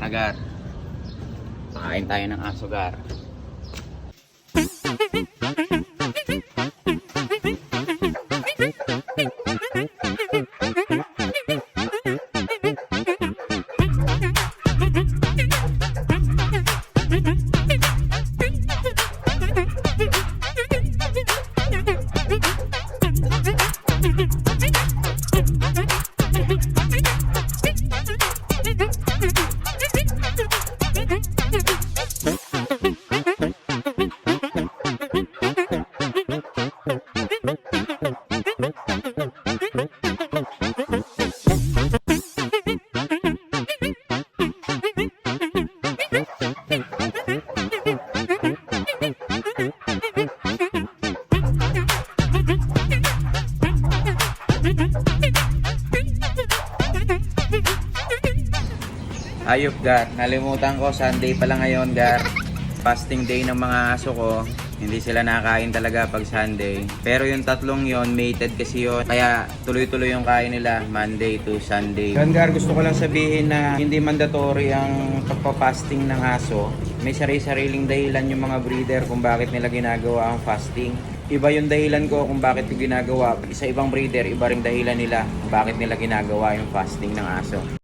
Tara, Gar. Pakain tayo ng aso, Ayop, Gar. Nalimutan ko, Sunday pala ngayon, Gar. Fasting day ng mga aso ko. Hindi sila nakakain talaga pag Sunday. Pero yung tatlong yon mated kasi yon Kaya tuloy-tuloy yung kain nila Monday to Sunday. Gar, gusto ko lang sabihin na hindi mandatory ang pagpa-fasting ng aso. May sarili-sariling dahilan yung mga breeder kung bakit nila ginagawa ang fasting. Iba yung dahilan ko kung bakit yung ginagawa. Sa ibang breeder, iba rin dahilan nila bakit nila ginagawa yung fasting ng aso.